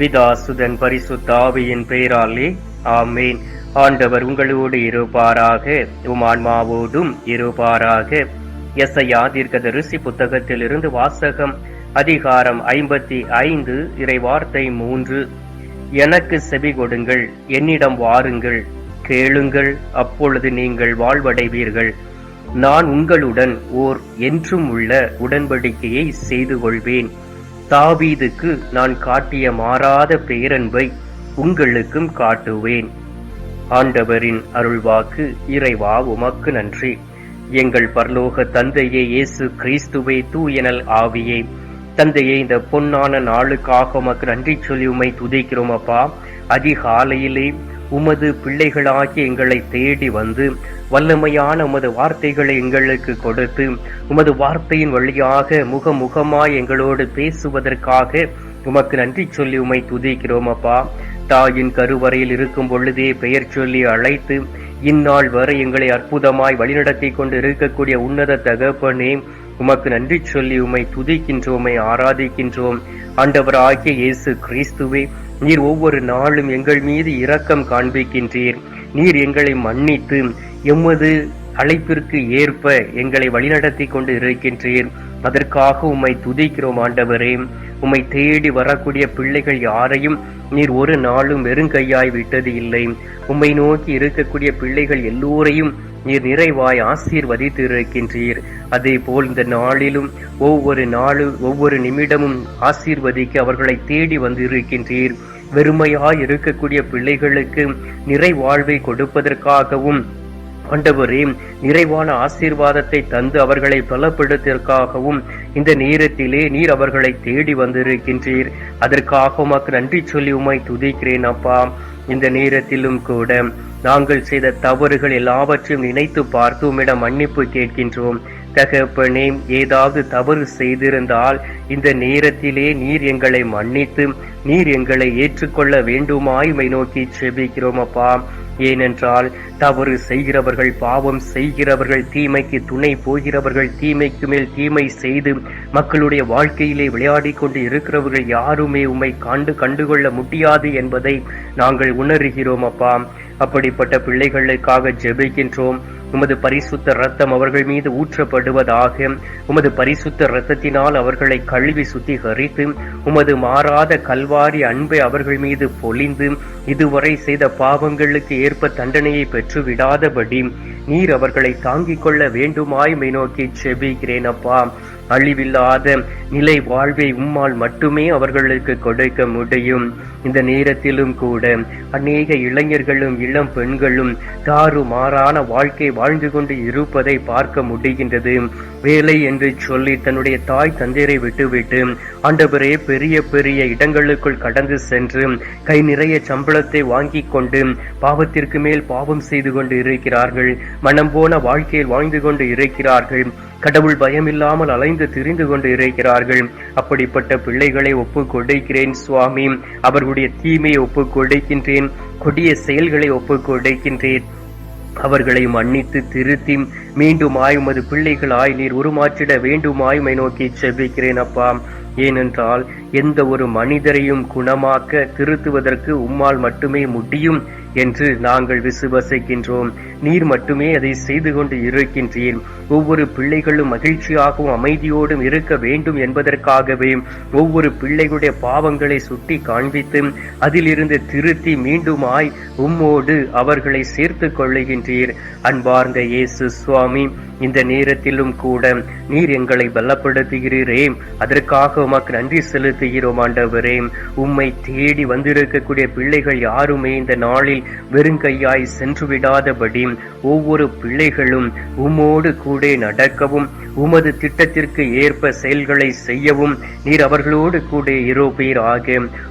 பிதாசுதன் பரிசுத்தாவியின் பெயராலே ஆமேன். ஆண்டவர் உங்களோடு இருப்பாராக உம் ஆன்மாவோடும் இருப்பாராக. எஸ்ஐயா தீர்க்கதரிசி புத்தகத்திலிருந்து வாசகம் அதிகாரம் ஐம்பத்தி ஐந்து இறைவார்த்தை மூன்று. எனக்கு செவி கொடுங்கள் என்னிடம் வாருங்கள் கேளுங்கள் அப்பொழுது நீங்கள் வாழ்வடைவீர்கள். நான் உங்களுடன் ஓர் என்றும் உள்ள உடன்படிக்கையை செய்து கொள்வேன் தாவீதுக்கு நான் காட்டிய மாறாத பேரன்பை உங்களுக்கும் காட்டுவேன். ஆண்டவரின் அருள்வாக்கு இறைவா உமக்கு நன்றி. எங்கள் பரலோக தந்தையே இயேசு கிறிஸ்துவே தூயனல் ஆவியே. தந்தையே இந்த பொன்னான நாளுக்காக உமக்கு நன்றி சொல்லி உமை துதிக்கிறோம் அப்பா. அதிகாலையிலே உமது பிள்ளைகளாகி எங்களை தேடி வந்து வல்லமையான உமது வார்த்தைகளை எங்களுக்கு கொடுத்து உமது வார்த்தையின் வழியாக முகமுகமாய் எங்களோடு பேசுவதற்காக உமக்கு நன்றி சொல்லி உமை துதிக்கிறோம் அப்பா. தாயின் கருவறையில் இருக்கும் பொழுதே பெயர் சொல்லி அழைத்து இந்நாள் வரை எங்களை அற்புதமாய் வழிநடத்தி கொண்டு இருக்கக்கூடிய உன்னத தகப்பனே உமக்கு நன்றி சொல்லி உமை துதிக்கின்றோமை ஆராதிக்கின்றோம். ஆண்டவராகிய இயேசு கிறிஸ்துவே நீர் ஒவ்வொரு நாளும் எங்கள் மீது இரக்கம் காண்பிக்கின்றீர். நீர் எங்களை மன்னித்து எமது அழைப்பிற்கு ஏற்ப எங்களை வழிநடத்தி கொண்டு இருக்கின்றீர். அதற்காக உம்மை துதிக்கிறோம் ஆண்டவரே. உம்மை தேடி வரக்கூடிய பிள்ளைகள் யாரையும் நீர் ஒரு நாளும் வெறுங்கையாய் விட்டது இல்லை. உம்மை நோக்கி இருக்கக்கூடிய பிள்ளைகள் எல்லோரையும் நீர் நிறைவாய் ஆசீர்வதித்து இருக்கின்றீர் அதே போல் இந்த நாளிலும் ஒவ்வொரு நாளும் ஒவ்வொரு நிமிடமும் ஆசீர்வதிக்க அவர்களை தேடி வந்து இருக்கின்றீர் வெறுமையாய் இருக்கக்கூடிய பிள்ளைகளுக்கு நிறைவாழ்வை கொடுப்பதற்காகவும் ஆண்டவரே நிறைவான ஆசீர்வாதத்தை தந்து அவர்களை பலப்படுத்திற்காகவும் இந்த நேரத்திலே நீர் அவர்களை தேடி வந்திருக்கின்றீர். அதற்காக உமக்கு நன்றி சொல்லி உமை துதிக்கிறேன் அப்பா. இந்த நேரத்திலும் கூட நாங்கள் செய்த தவறுகள் எல்லாவற்றையும் நினைத்து பார்த்து உம்மிடம் மன்னிப்பு கேட்கின்றோம். தகப்பனே ஏதாவது தவறு செய்திருந்தால் இந்த நேரத்திலே நீர் எங்களை மன்னித்து நீர் எங்களை ஏற்றுக்கொள்ள வேண்டுமாய் மை நோக்கி செபிக்கிறோம் அப்பா. ஏனென்றால் தவறு செய்கிறவர்கள் பாவம் செய்கிறவர்கள் தீமைக்கு துணை போகிறவர்கள் தீமைக்கு மேல் தீமை செய்து மக்களுடைய வாழ்க்கையிலே விளையாடி கொண்டு இருக்கிறவர்கள் யாருமே உம்மை கண்டு கண்டுகொள்ள முடியாது என்பதை நாங்கள் உணர்கிறோம் அப்பா. அப்படிப்பட்ட பிள்ளைகளுக்காக ஜெபிக்கின்றோம். உமது பரிசுத்த ரத்தம் அவர்கள் மீது ஊற்றப்படுவதாக உமது பரிசுத்த ரத்தத்தினால் அவர்களை கழுவி சுத்திகரித்து உமது மாறாத கல்வாரி அன்பை அவர்கள் மீது பொழிந்து இதுவரை செய்த பாவங்களுக்கு ஏற்ப தண்டனையை பெற்று விடாதபடி நீர் அவர்களை தாங்கிக் கொள்ள வேண்டுமாய் மை நோக்கி செபிக்கிறேன் அப்பா. அழிவில்லாத நிலை வாழ்வை உம்மால் மட்டுமே அவர்களுக்கு கொடுக்க முடியும். இந்த நேரத்திலும் கூட அநேக இளைஞர்களும் இளம் பெண்களும் தாறு மாறான வாழ்க்கை வாழ்ந்து கொண்டு இருப்பதை பார்க்க முடிகின்றது. வேலை என்று சொல்லி தன்னுடைய தாய் தந்தையரை விட்டுவிட்டு ஆண்டவரே பெரிய பெரிய இடங்களுக்குள் கடந்து சென்று கை நிறைய சம்பளத்தை வாங்கி கொண்டு பாவத்திற்கு மேல் பாவம் செய்து கொண்டு இருக்கிறார்கள். மனம் போன வாழ்க்கையில் வாழ்ந்து கொண்டு இருக்கிறார்கள். கடவுள் பயமில்லாமல் அலைந்து திரிந்து கொண்டு இருக்கிறார்கள். அப்படிப்பட்ட பிள்ளைகளை ஒப்பு கொடுக்கிறேன் சுவாமி. அவர்களுடைய தீமையை ஒப்பு கொடுக்கின்றேன் கொடிய செயல்களை ஒப்புக் கொடுக்கின்றேன் அவர்களை மன்னித்து திருத்தி மீண்டும் உமது பிள்ளைகளாய் நீர் உருமாற்றிட வேண்டுமாய்மை நோக்கி செபிக்கிறேன் அப்பா. ஏனென்றால் எந்த ஒரு மனிதரையும் குணமாக்க திருத்துவதற்கு உம்மால் மட்டுமே முடியும். என்று நாங்கள் விசுவசிக்கின்றோம். நீர் மட்டுமே அதை செய்து கொண்டு இருக்கின்றீர். ஒவ்வொரு பிள்ளைகளும் மகிழ்ச்சியாகவும் அமைதியோடும் இருக்க வேண்டும் என்பதற்காகவே ஒவ்வொரு பிள்ளைகளுடைய பாவங்களை சுட்டி காண்பித்து அதிலிருந்து திருத்தி மீண்டுமாய் உம்மோடு அவர்களை சேர்த்து கொள்ளுகின்றீர். அன்பார்ந்த இயேசு சுவாமி இந்த நேரத்திலும் கூட நீர் எங்களை பலப்படுத்துகிறீரே. அதற்காக உமக்கு நன்றி செலுத்துகிறோம் ஆண்டவரே. உம்மை தேடி வந்திருக்கக்கூடிய பிள்ளைகள் யாருமே இந்த நாளில் வெறுங்கையாய் சென்று விடாதபடி ஒவ்வொரு பிள்ளைகளும் உம்மோடு கூட நடக்கவும் உமது திட்டத்திற்கு ஏற்ப செயல்களை செய்யவும். நீர் அவர்களோடு கூட இருப்பீர் ஆக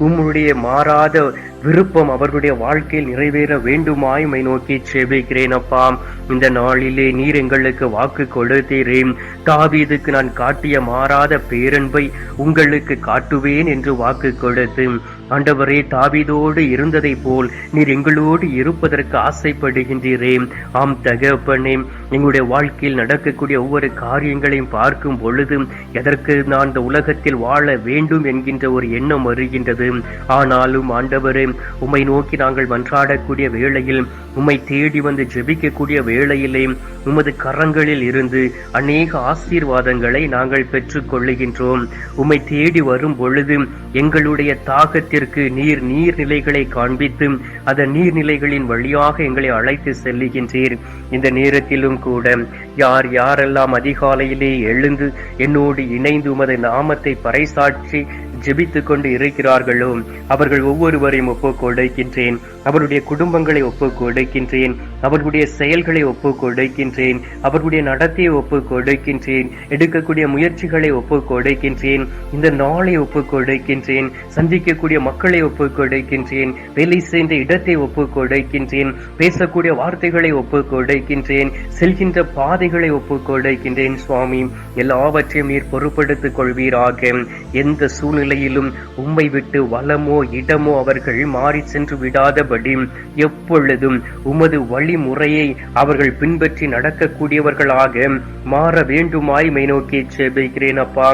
உம்முடைய மாறாத விருப்பம் அவர்களுடைய வாழ்க்கையில் நிறைவேற வேண்டுமாயுமை நோக்கி செபிக்கிறேன் அப்பா. இந்த நாளிலே நீர் எங்களுக்கு வாக்கு கொடுத்தீரே. தாவீதுக்கு நான் காட்டிய மாறாத பேரன்பை உங்களுக்கு காட்டுவேன் என்று வாக்கு கொடுத்து. ஆண்டவரே தாவீதோடு இருந்ததை போல் நீர் எங்களோடு இருப்பதற்கு ஆசைப்படுகின்றீரே. ஆம் தகப்பனே எங்களுடைய வாழ்க்கையில் நடக்கக்கூடிய ஒவ்வொரு காரியங்களையும் பார்க்கும் பொழுது எதற்கு நான் இந்த உலகத்தில் வாழ வேண்டும் என்கின்ற ஒரு எண்ணம் வருகின்றது. ஆனாலும் ஆண்டவரே உம்மை நோக்கி நாங்கள் மன்றாடக்கூடிய வேளையில் உம்மை தேடி வந்து ஜெபிக்கக்கூடிய வேளையிலே உமது கரங்களில் இருந்து அநேக ஆசீர்வாதங்களை நாங்கள் பெற்றுக் கொள்ளுகின்றோம். உம்மை தேடி வரும் பொழுது எங்களுடைய தாகத்திற்கு நீர் நீர்நிலைகளை காண்பித்து அந்த நீர்நிலைகளின் வழியாக எங்களை அழைத்து செல்லுகின்றீர். இந்த நேரத்திலும் கூட யார் யாரெல்லாம் அதிகாலையிலே எழுந்து என்னோடு இணைந்து உமது நாமத்தை பறைசாற்றி ஜெபித்துக் கொண்டு இருக்கிறார்களோ? அவர்கள் ஒவ்வொருவரையும் ஒப்புக்கொடுக்கின்றேன். அவருடைய குடும்பங்களை ஒப்புக் கொடுக்கின்றேன் அவர்களுடைய செயல்களை ஒப்புக் கொடுக்கின்றேன் அவர்களுடைய நடத்தையை ஒப்புக் கொடுக்கின்றேன் எடுக்கக்கூடிய முயற்சிகளை ஒப்புக் கொடுக்கின்றேன் இந்த நாளை ஒப்புக் கொடுக்கின்றேன் சந்திக்கக்கூடிய மக்களை ஒப்புக் கொடுக்கின்றேன் வேலை செய்த இடத்தை ஒப்புக் கொடுக்கின்றேன் பேசக்கூடிய வார்த்தைகளை ஒப்புக் கொடுக்கின்றேன் செல்கின்ற பாதைகளை ஒப்புக் கொடுக்கின்றேன் சுவாமி. எல்லாவற்றையும் நீர் பொறுப்படுத்திக் கொள்வீராக. எந்த சூழ்நிலையிலும் உம்மை விட்டு வளமோ இடமோ அவர்கள் மாறி சென்று விடாதபடி எப்பொழுதும் உமது வழிமுறையை அவர்கள் பின்பற்றி நடக்கக்கூடியவர்களாக மாற வேண்டுமாய் மை நோக்கி செபிக்கிறேன் அப்பா.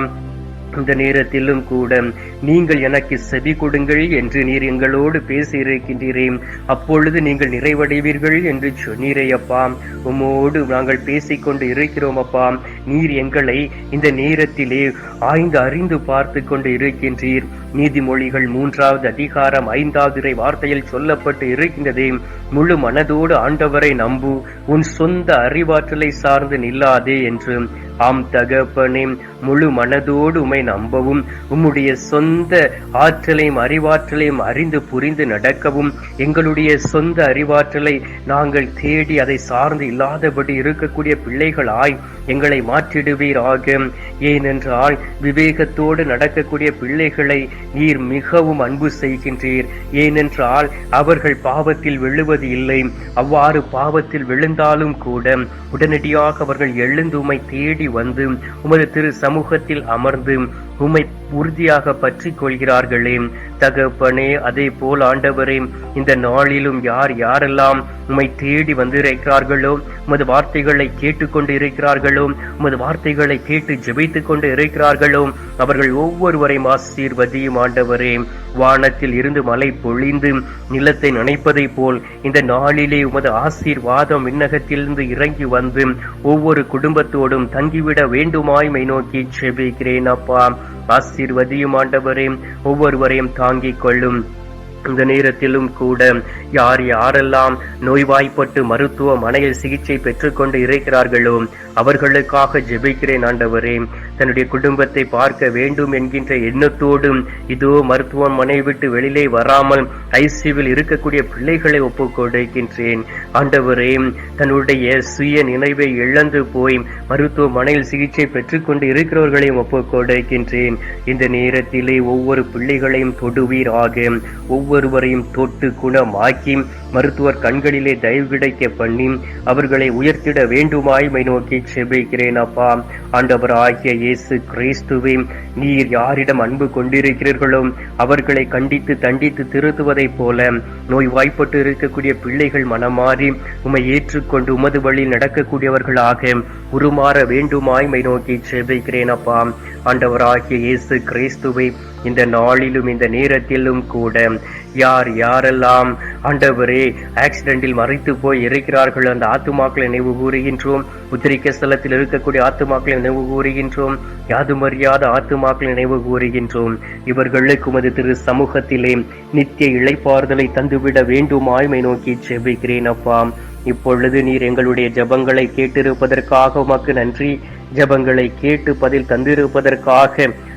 இந்த நேரத்திலும் கூட நீங்கள் எனக்கு செவி கொடுங்கள் என்று நீர் எங்களோடு பேசி அப்பொழுது நீங்கள் நிறைவடைவீர்கள் என்று சொன்னீரே அப்பா. உம்மோடு நாங்கள் பேசிக்கொண்டு இருக்கிறோம் அப்பா. நீர் எங்களை இந்த நேரத்திலே ஆய்ந்து அறிந்து பார்த்து கொண்டு இருக்கின்றீர். நீதிமொழிகள் மூன்றாவது அதிகாரம் ஐந்தாவது இறை வார்த்தையில் சொல்லப்பட்டு இருக்கின்றதே. முழு மனதோடு ஆண்டவரை நம்பு. உன் சொந்த அறிவாற்றலை சார்ந்து நில்லாதே என்று. ஆம் தகப்பனே முழு மனதோடு உமை நம்பவும். உம்முடைய சொந்த ஆற்றலையும் அறிவாற்றலையும் அறிந்து புரிந்து நடக்கவும். எங்களுடைய சொந்த அறிவாற்றலை நாங்கள் தேடி அதை சார்ந்து இல்லாதபடி இருக்கக்கூடிய பிள்ளைகளாய் எங்களை மாற்றிடுவீராக. ஏனென்றால் விவேகத்தோடு நடக்கக்கூடிய பிள்ளைகளை நீர் மிகவும் அன்பு செய்கின்றீர். ஏனென்றால் அவர்கள் பாவத்தில் விழுவது இல்லை. அவ்வாறு பாவத்தில் விழுந்தாலும் கூட உடனடியாக அவர்கள் எழுந்துமை தேடி வந்து உமது திரு சமூகத்தில் அமர்ந்து உம்மை உறுதியாக பற்றி கொள்கிறார்களே தகப்பனே அதே போல் ஆண்டவரே இந்த நாளிலும் யார் யாரெல்லாம் உம்மை தேடி வந்திருக்கிறார்களோ உமது வார்த்தைகளை கேட்டுக்கொண்டு இருக்கிறார்களோ உமது வார்த்தைகளை கேட்டு ஜெபித்துக் கொண்டு இருக்கிறார்களோ அவர்கள் ஒவ்வொருவரையும் ஆசீர்வதியும் ஆண்டவரே. வானத்தில் இருந்து மலை பொழிந்து நிலத்தை நனைப்பதை போல் இந்த நாளிலே உமது ஆசீர்வாதம் விண்ணகத்திலிருந்து இறங்கி வந்து ஒவ்வொரு குடும்பத்தோடும் தங்கிவிட வேண்டுமாய்மை நோக்கி ஜெபிக்கிறேன் அப்பா. ஆசீர்வதியும் ஆண்டவரே ஒவ்வொருவரையும் தாங்கிக் கொள்ளும். இந்த நேரத்திலும் கூட யார் யாரெல்லாம் நோய்வாய்ப்பட்டு மருத்துவமனையில் சிகிச்சை பெற்றுக்கொண்டு இருக்கிறார்களோ அவர்களுக்காக ஜெபிக்கிறேன் ஆண்டவரே. தன்னுடைய குடும்பத்தை பார்க்க வேண்டும் என்கின்ற எண்ணத்தோடும் இதோ மருத்துவமனை விட்டு வெளியிலே வராமல் ஐசியூவில் இருக்கக்கூடிய பிள்ளைகளை ஒப்புக்கொடுக்கின்றேன் ஆண்டவரே தன்னுடைய சுய நினைவை இழந்து போய் மருத்துவமனையில் சிகிச்சை பெற்றுக்கொண்டு இருக்கிறவர்களையும் ஒப்புக்கொடுக்கின்றேன் இந்த நேரத்திலே ஒவ்வொரு பிள்ளைகளையும் தொடுவீராக. ஒவ்வொருவரையும் தொட்டு குணமாக்கி மருத்துவர் கண்களிலே தயவு கிடைக்க பண்ணி அவர்களை உயர்த்திட வேண்டுமாய்மை நோக்கி செபிக்கிறேன் அப்பா. ஆண்டவர் ஆகிய இயேசு கிறிஸ்துவே நீர் யாரிடம் அன்பு கொண்டிருக்கிறீர்களோ அவர்களை கண்டித்து தண்டித்து திருத்துவதைப் போல நோய் வாய்ப்பட்டு இருக்கக்கூடிய பிள்ளைகள் மனமாறி உமை ஏற்றுக்கொண்டு உமது வழியில் நடக்கக்கூடியவர்களாக உருமாற வேண்டுமாய்மை நோக்கி செபிக்கிறேன் அப்பா. ஆண்டவராகிய இயேசு கிறிஸ்துவை இந்த நாளிலும் இந்த நேரத்திலும் கூட யார் யாரெல்லாம் ஆண்டவரே ஆக்சிடென்டில் மறைத்து போய் இருக்கிறார்கள் அந்த ஆத்துமாக்களை நினைவு கூறுகின்றோம். உத்திரிக்க ஸ்தலத்தில் இருக்கக்கூடிய ஆத்துமாக்களை நினைவு கூறுகின்றோம். யாதுமறியாத ஆத்துமாக்களை நினைவு கூறுகின்றோம். இவர்களுக்கு உமது திரு சமூகத்திலே நித்திய இழைப்பாறுதலை தந்துவிட வேண்டுமாய்மை நோக்கி செவிக்கிறேன் அப்பா. இப்பொழுது நீர் எங்களுடைய ஜெபங்களை கேட்டிருப்பதற்காக உமக்கு நன்றி. ஜெபங்களை கேட்டு பதில் தந்திருப்பதற்காக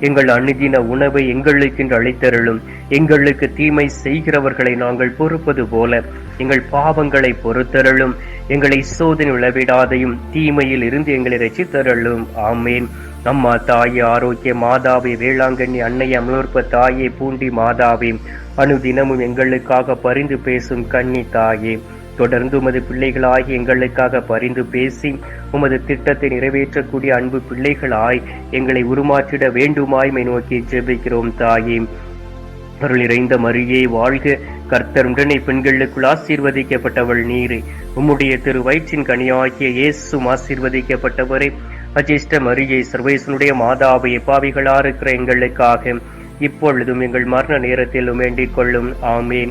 எங்கள் அணுதின உணவை எங்களுக்கென்று அழைத்தருளும் எங்களுக்கு தீமை செய்கிறவர்களை நாங்கள் பொறுப்பது போல எங்கள் பாவங்களை பொறுத்தருளும். எங்களை சோதனை உளவிடாதையும் தீமையில் இருந்து எங்களை ரசித்தருளும் ஆமேன். அம்மா தாயே ஆரோக்கிய மாதாவே வேளாங்கண்ணி அன்னை அமலோற்ப தாயே பூண்டி மாதாவே அணுதினமும் எங்களுக்காக பரிந்து பேசும் கன்னி தாயே. தொடர்ந்து உமது பிள்ளைகளாகி எங்களுக்காக பரிந்து பேசி உமது திட்டத்தை நிறைவேற்றக்கூடிய அன்பு பிள்ளைகளாய் எங்களை உருமாற்றிட வேண்டுமாய்மை நோக்கி ஜெபிக்கிறோம் தாயே. அருள் இறைந்த மரியே வாழ்க! கர்த்தர் உடனே பெண்களுக்குள் ஆசீர்வதிக்கப்பட்டவள் நீர். உம்முடைய திரு வயிற்றின் கனியாகிய இயேசும் ஆசீர்வதிக்கப்பட்டவரே. அஜிஷ்ட மரியை சர்வேசனுடைய மாதாவை பாவிகளா இருக்கிற எங்களுக்காக இப்பொழுதும் எங்கள் மரண நேரத்திலும் வேண்டிக் கொள்ளும். ஆமேன்.